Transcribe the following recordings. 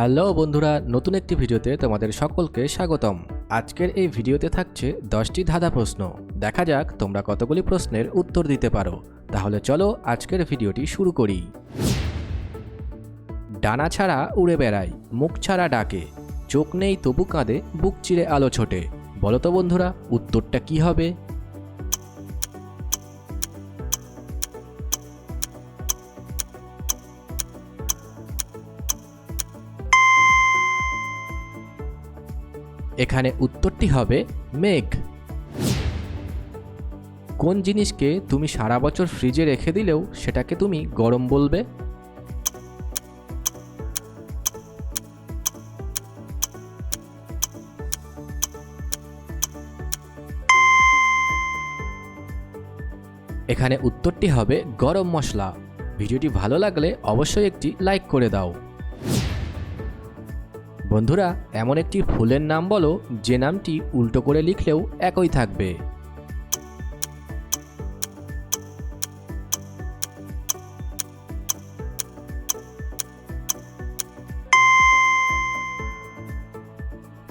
Hello বন্ধুরা, নতুন একটি ভিডিওতে তোমাদের সকলকে স্বাগতম। আজকের এই ভিডিওতে থাকছে দশটি ধাঁধা প্রশ্ন। দেখা যাক তোমরা কতগুলি প্রশ্নের উত্তর দিতে পারো। তাহলে চলো আজকের ভিডিওটি শুরু করি। ডানা ছাড়া উড়ে বেড়ায়, মুখ ছাড়া ডাকে। চোখ নেই তবু কাঁদে, বুক চিরে আলো ছোটে। বলো তো বন্ধুরা, উত্তরটা কি হবে? এখানে উত্তরটি হবে মেঘ। কোন জিনিসকে তুমি সারা বছর ফ্রিজে রেখে দিলেও সেটাকে তুমি গরম বলবে? এখানে উত্তরটি হবে গরম মশলা। ভিডিওটি ভালো লাগলে অবশ্যই একটি লাইক করে দাও। বন্ধুরা, এমন একটি ফুলের নাম বলো, যে নামটি উল্টো করে লিখলেও একই থাকবে।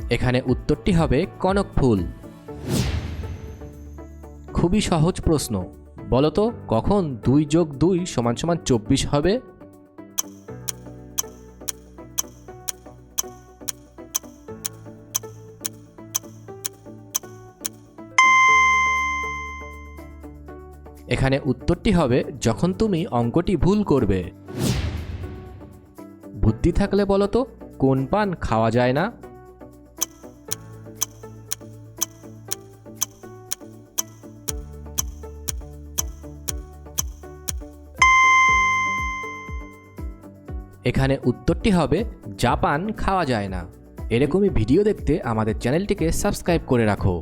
এখানে উত্তরটি হবে কনক ফুল। খুবই সহজ প্রশ্ন। বলতো কখন দুই যোগ দুই সমান সমান চব্বিশ হবে? এখানে উত্তরটি হবে, যখন তুমি অঙ্কটি ভুল করবে। বুদ্ধি থাকলে বলো তো, কোন পান খাওয়া যায় না? এখানে উত্তরটি হবে, জাপান খাওয়া যায় না। এরকমই ভিডিও দেখতে আমাদের চ্যানেলটিকে সাবস্ক্রাইব করে রাখো।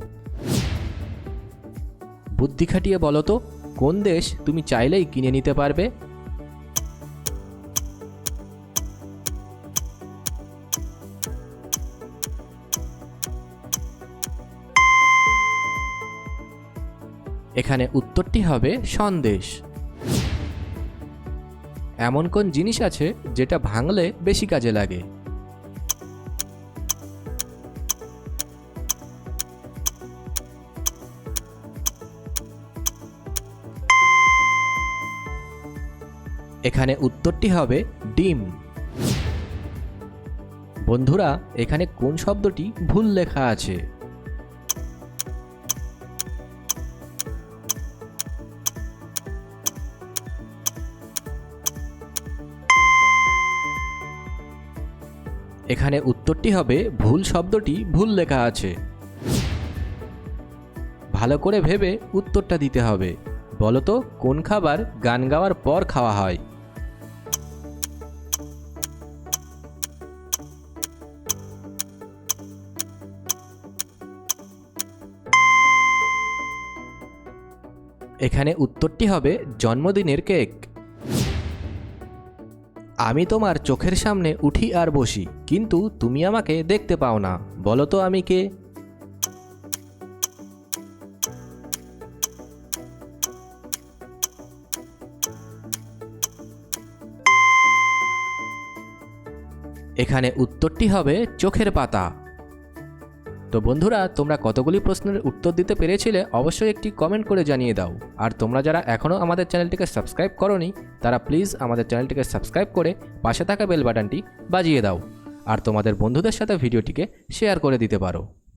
বুদ্ধি খাটিয়ে বলো তো কোন দেশ তুমি চাইলেই কিনে নিতে পারবে? এখানে উত্তরটি হবে সন্দেশ। এমন কোন জিনিস আছে যেটা ভাঙলে বেশি কাজে লাগে? এখানে উত্তরটি হবে ডিম। বন্ধুরা, এখানে কোন শব্দটি ভুল লেখা আছে? এখানে উত্তরটি হবে ভুল শব্দটি ভুল লেখা আছে। ভালো করে ভেবে উত্তরটা দিতে হবে। বলতো, কোন খাবার গান গাওয়ার পর খাওয়া হয়? এখানে উত্তরটি হবে, জন্মদিনের কেক। আমি তোমার চোখের সামনে উঠি আর বসি, কিন্তু তুমি আমাকে দেখতে পাও না। বলো তো আমি কে? এখানে উত্তরটি হবে চোখের পাতা। তো বন্ধুরা, তোমরা কতগুলি প্রশ্নের উত্তর দিতে পেরেছিলে অবশ্যই একটি কমেন্ট করে জানিয়ে দাও। আর তোমরা যারা এখনও আমাদের চ্যানেলটিকে সাবস্ক্রাইব করনি, তারা প্লিজ আমাদের চ্যানেলটিকে সাবস্ক্রাইব করে পাশে থাকা বেল বাটনটি বাজিয়ে দাও। আর তোমাদের বন্ধুদের সাথে ভিডিওটিকে শেয়ার করে দিতে পারো।